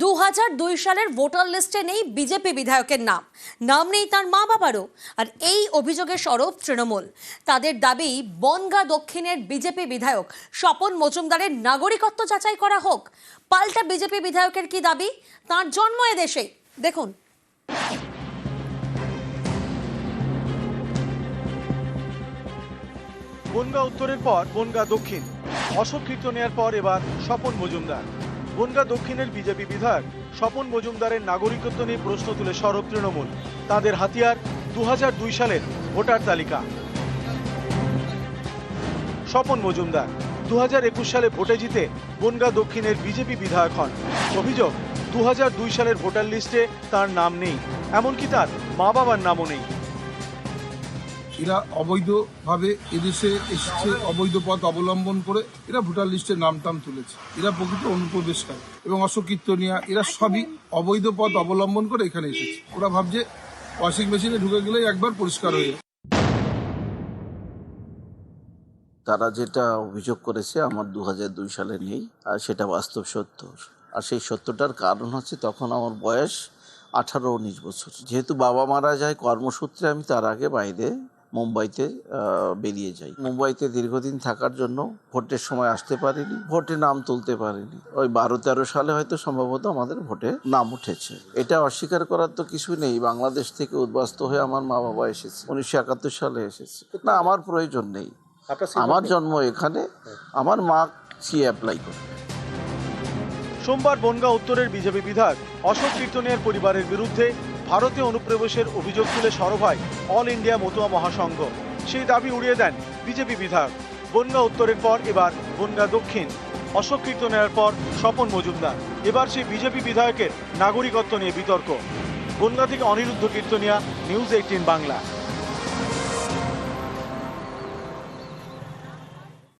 দু সালের ভোটার লিস্টে নেই বিজেপি বিধায়কের নাম। নাম নেই তার মা বাবারও আর এই অভিযোগের সরব তৃণমূল। তাদের দাবি, বনগা দক্ষিণের বিজেপি বিধায়ক স্বপন মজুমদারের নাগরিকত্ব যাচাই করা হোক। পাল্টা বিজেপি বিধায়কের কি দাবি? তার জন্ম এদেশেই দেখুন। বনগা উত্তরের পর বনগা দক্ষিণ। অশোক কীর্তনিয়ার পর এবার স্বপন মজুমদার। বনগা দক্ষিণের বিজেপি বিধায়ক স্বপন মজুমদারের নাগরিকত্ব নিয়ে প্রশ্ন তুলে সরব তৃণমূল। তাদের হাতিয়ার দু হাজার দুই সালের ভোটার তালিকা। স্বপন মজুমদার দু হাজার একুশ সালে ভোটে জিতে বনগা দক্ষিণের বিজেপি বিধায়ক হন। অভিযোগ দু হাজার দুই সালের ভোটার লিস্টে তার নাম নেই, এমনকি তার মা বাবার নামও নেই। এরা অবৈধভাবে এদেশে এসেছে, অবৈধ পথ অবলম্বন করে এরা ভোটার লিস্টে নাম টাম তুলেছে। এরা প্রকৃত অনুপ্রবেশকারী এবং অশোক কীর্তনিয়া এরা সবই অবৈধ পথ অবলম্বন করে এখানে এসেছে। ওরা ভাবছে ওয়াশিং মেশিনে ঢুকে গেলেই একবার পরিষ্কার হয়ে যাবে। তারা যেটা অভিযোগ করেছে আমার দু দুই সালে নেই আর সেটা বাস্তব সত্য। আর সেই সত্যটার কারণ হচ্ছে তখন আমার বয়স আঠারো, উনিশ বছর। যেহেতু বাবা মারা যায় কর্মসূত্রে আমি তার আগে বাইরে মুম্বাইতে বেরিয়ে যাই। মুম্বাইতে দীর্ঘদিন থাকার জন্য ভোটের সময় আসতে পারিনি ভোটে নাম তুলতে পারিনি। ওই বারো তেরো সালে হয়তো সম্ভবত আমাদের ভোটে নাম উঠেছে। এটা অস্বীকার করার তো কিছু নেই। বাংলাদেশ থেকে উদ্বাস্ত হয়ে আমার মা বাবা এসেছে। উনিশশো একাত্তর সালে এসেছে। না আমার প্রয়োজন নেই। আমার জন্ম এখানে। আমার মা সি অ্যাপ্লাই করে সোমবার বনগাঁ উত্তরের বিজেপি বিধায়ক অশোক কীর্তনিয়ার পরিবারের বিরুদ্ধে ভারতে অনুপ্রবেশের অভিযোগ তুলে সরব হয় অল ইন্ডিয়া মতুয়া মহাসংঘ। সেই দাবি উড়িয়ে দেন বিজেপি বিধায়ক। বন্যা উত্তরের পর এবার বন্যা দক্ষিণ। অশোক নেওয়ার পর স্বপন মজুমদার। এবার সেই বিজেপি বিধায়কের নাগরিকত্ব নিয়ে বিতর্ক। বন্যা থেকে অনিরুদ্ধ কীর্তনিয়া, নিউজ এইটিন বাংলা।